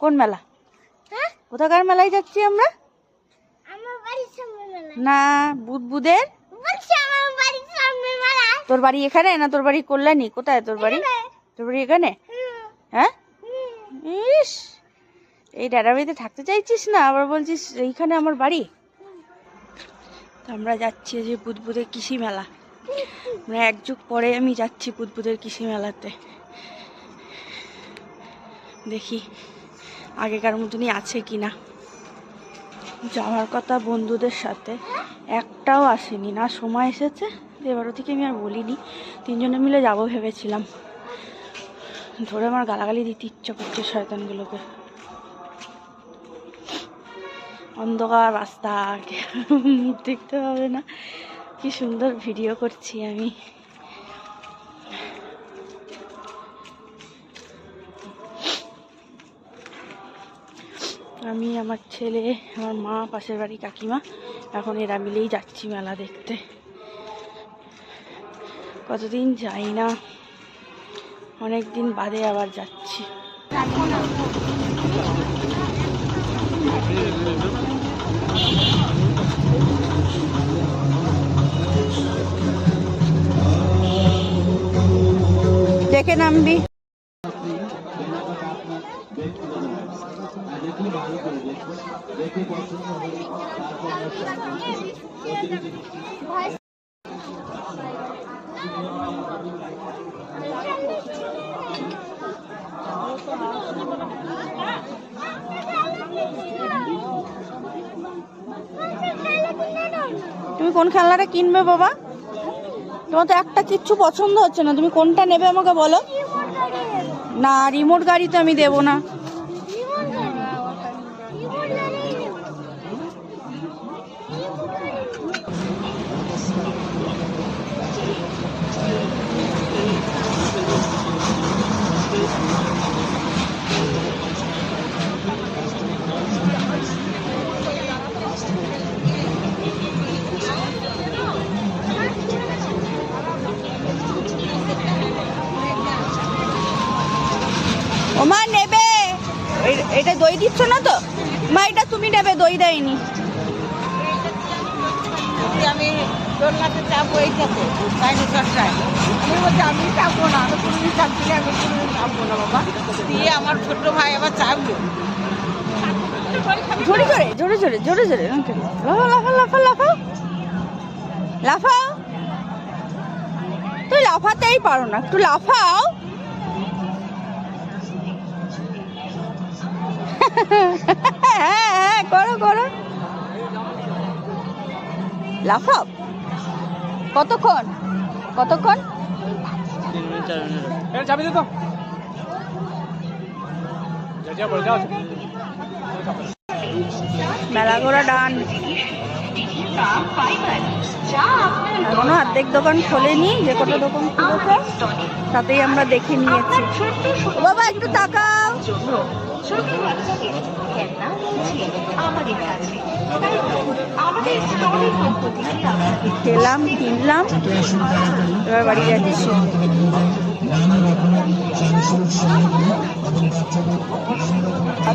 কোন মেলা? হ্যাঁ? কোথাকার মেলায় যাচ্ছি আমরা? না বুধ বুধের বলছি আমার বাড়ির সামনে মেলা। তোর বাড়ি এখানে না তোর বাড়ি কল্যাণী? কোথায় তোর বাড়ি? তোর বাড়ি এখানে? হ্যাঁ? ইস এই ডেরাবাড়িতে থাকতে চাইছিস না? আবার বলছিস এইখানে আমার বাড়ি? তো আমরা যাচ্ছি যে বুধবুধের কৃষি মেলা। আমরা এক যুগ পরে আমি যাচ্ছি বুধবুধের কৃষি মেলাতে। দেখি। আগেকার মতনই আছে কি না যাওয়ার কথা বন্ধুদের সাথে, একটাও আসেনি না। সময় এসেছে, এবারও থেকে আমি আর বলিনি। তিনজনে মিলে যাব ভেবেছিলাম। ধরে আমার গালাগালি দিতে ইচ্ছা করছে শয়তানগুলোকে। অন্ধকার রাস্তা দেখতে হবে না। কি সুন্দর ভিডিও করছি আমি। আমি, আমার ছেলে, আমার মা, পাশের বাড়ি কাকিমা। এখন এরা মিলেই যাচ্ছি মেলা দেখতে। কতদিন যাই না অনেক দিন বাদে আবার যাচ্ছি। দেখে নামবি। তুমি কোন খেলনাটা কিনবে বাবা? তোমার তো একটা কিচ্ছু পছন্দ হচ্ছে না। তুমি কোনটা নেবে আমাকে বলো? না রিমোট গাড়ি তো আমি দেবো না। মা নেবে। এটা দই দিচ্ছ না তো? মা এটা তুমি নেবে দই দেয়নি। আমি দোলনাতে চাপবো এইটাতে ডাইনোসরটায় আমি বলছি আমি চাপবো না আমি কোনোদিন চাপছি না আমি কোনোদিন চাপবো না বাবা। দিয়ে আমার ছোট ভাই আবার চাপলো জোরে জোরে জোরে জোরে জোরে জোরে আমাকে লাফাও লাফাও লাফাও লাফাও। লাফাও। তুই লাফাতেই পারো না একটু লাফাও। হ্যাঁ হ্যাঁ করো করো। লাফাও। কতক্ষণ? কতক্ষণ? চাবি দে তো। যা যা বল যাও মেলা ঘোরা ডান। এখনও অর্ধেক দোকান খোলেনি যে কটা দোকান খুলেছে তাতেই আমরা দেখে নিয়েছি। বাবা একটু তাকাও। খেলাম, কিনলাম, এবার বাড়ি যাচ্ছি।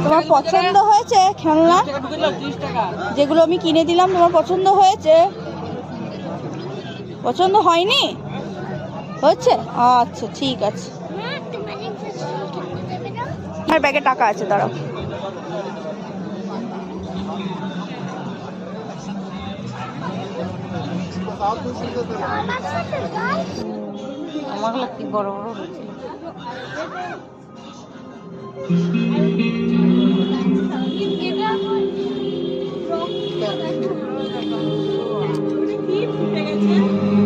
তোমার পছন্দ হয়েছে খেলনা? যেগুলো আমি কিনে দিলাম, তোমার পছন্দ হয়েছে? পছন্দ হয়নি? হচ্ছে আচ্ছা ঠিক আছে মা, তোমার একটা ছবি কিনে দেবে না? আমার ব্যাগে টাকা আছে দাঁড়াও। আমার সাথে কি বড় বড় হয়েছিল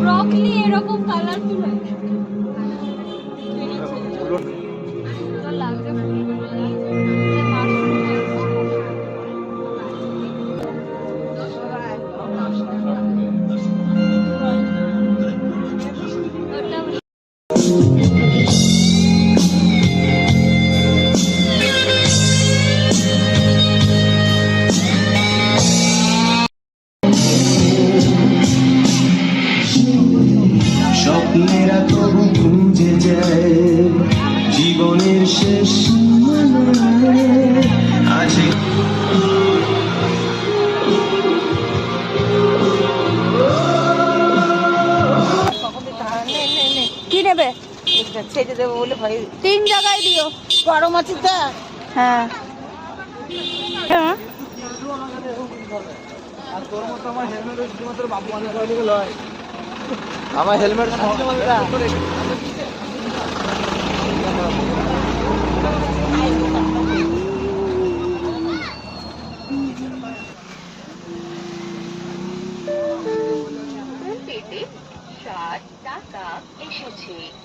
ব্রকলি এরকম কালারফুল হয় নেবে? ছেড়ে দেবো বলে ভয় তিন জায়গায় দিও গরম আছে তো। হ্যাঁ।, হ্যাঁ। আমার হেলমেট আমার হেলমেট হ্যাঁ। Two.